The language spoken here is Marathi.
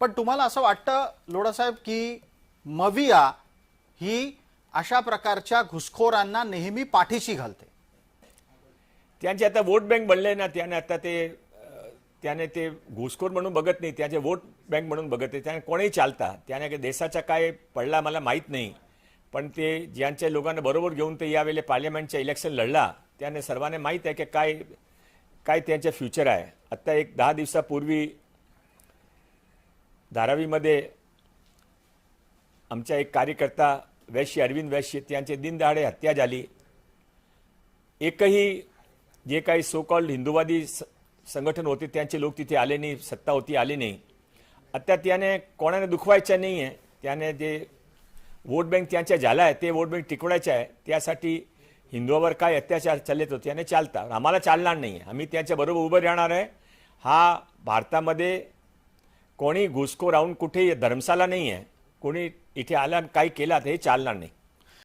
पण तुम्हाला असं वाटतं लोडासाहेब की मविया ही अशा प्रकारच्या घुसखोरांना नेहमी पाठीशी घालते? त्यांचे आता वोट बँक बनले ना त्याने आता ते त्याने ते घुसखोर म्हणून बघत नाही त्याचे वोट बँक म्हणून बघत नाही. त्याने कोणीही चालता. त्याने काही देशाचा काय पडला मला माहीत नाही. पण ते ज्यांच्या लोकांना बरोबर घेऊन ते यावेळेला पार्लमेंटच्या इलेक्शन लढला त्याने सर्वांना माहीत आहे की काय काय त्यांचे फ्युचर आहे. आत्ता एक दहा दिवसापूर्वी धारावीमध्ये आमच्या एक कार्यकर्ता वैश्य अरविंद वैश्य त्यांचे दिनदहाडे हत्या झाली. एकही जे काही सो कॉल्ड हिंदुवादी स- संघटन होते त्यांचे लोक तिथे आले नाही सत्ता होती आली नाही. आता त्याने कोणाने दुखवायच्या नाही आहे त्याने जे वोट बँक त्यांच्या झाला आहे ते वोट बँक टिकवायचं आहे. त्यासाठी हिंदूवर काय अत्याचार चाललेत होते त्याने चालता. आम्हाला चालणार नाही आहे आम्ही त्यांच्याबरोबर उभं राहणार आहे. हा भारतामध्ये कोणी घुसखोर राहून कुठेही धर्मशाला नाही आहे कोणी इथे आला काही केला हे चालणार नाही.